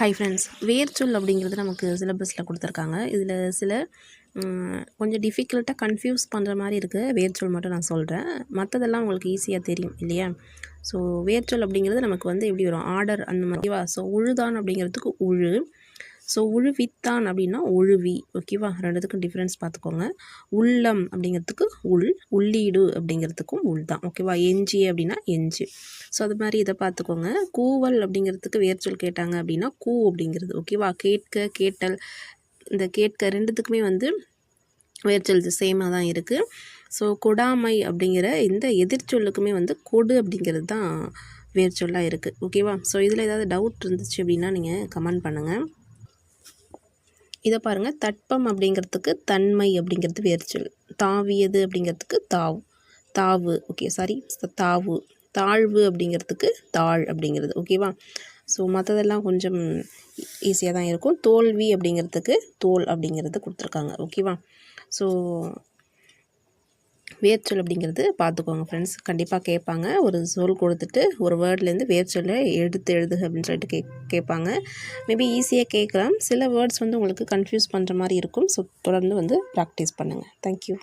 Hi friends வேர்ச்சொல் அப்படிங்கிறது நமக்கு சிலபஸில் கொடுத்துருக்காங்க. இதில் சில கொஞ்சம் டிஃபிகல்ட்டாக கன்ஃபியூஸ் பண்ணுற மாதிரி இருக்குது வேர்ச்சொல் மட்டும் நான் சொல்கிறேன் மற்றதெல்லாம் உங்களுக்கு ஈஸியாக தெரியும் இல்லையா? ஸோ வேர்ச்சொல் அப்படிங்கிறது நமக்கு வந்து எப்படி வரும்? ஆர்டர் அந்த மாதிரிவா ஸோ உழுதான் அப்படிங்கிறதுக்கு உழு. ஸோ உழுவித்தான் அப்படின்னா உழுவி ஓகேவா ரெண்டுத்துக்கும் டிஃப்ரென்ஸ் பார்த்துக்கோங்க. உள்ளம் அப்படிங்கிறதுக்கு உள் உள்ளீடு அப்படிங்கிறதுக்கும் உள் தான் ஓகேவா எஞ்சி அப்படின்னா எஞ்சு. ஸோ அது மாதிரி இதை பார்த்துக்கோங்க. கூவல் அப்படிங்கிறதுக்கு வேர்ச்சொல் கேட்டாங்க அப்படின்னா கூ அப்படிங்கிறது ஓகேவா கேட்க கேட்டல் இந்த கேட்க ரெண்டுத்துக்குமே வந்து வேர்ச்சொல் சேமாக தான் இருக்குது ஸோ கொடாமை அப்படிங்கிற இந்த எதிர்ச்சொல்லுக்குமே வந்து கொடு அப்படிங்கிறது தான் வேர்ச்சொல்லாக இருக்குது ஓகேவா ஸோ இதில் ஏதாவது டவுட் இருந்துச்சு அப்படின்னா நீங்கள் கமெண்ட் பண்ணுங்கள் இதை பாருங்கள் தட்பம் அப்படிங்கிறதுக்கு தன்மை அப்படிங்கிறது வேர்ச்சொல் தாவியது அப்படிங்கிறதுக்கு தாவ். தாவு ஓகே சாரி தாவு. தாழ்வு அப்படிங்கிறதுக்கு தாழ் அப்படிங்கிறது ஓகேவா ஸோ மற்றதெல்லாம் கொஞ்சம் ஈஸியாக தான் இருக்கும். தோல்வி அப்படிங்கிறதுக்கு தோல் அப்படிங்கிறது கொடுத்துருக்காங்க ஓகேவா ஸோ வேர்ச்சொல் அப்படிங்கிறது பார்த்துக்கோங்க ஃப்ரெண்ட்ஸ் கண்டிப்பாக கேட்பாங்க. ஒரு சொல் கொடுத்துட்டு ஒரு வேர்ட்லேருந்து வேர்ச்சொல்லை எடுத்து எழுதுக அப்படின்னு சொல்லிட்டு கே கேட்பாங்க. மேபி ஈஸியாக கேட்கலாம். சில வேர்ட்ஸ் வந்து உங்களுக்கு கன்ஃபியூஸ் பண்ணுற மாதிரி இருக்கும். ஸோ தொடர்ந்து வந்து ப்ராக்டிஸ் பண்ணுங்கள் தேங்க்யூ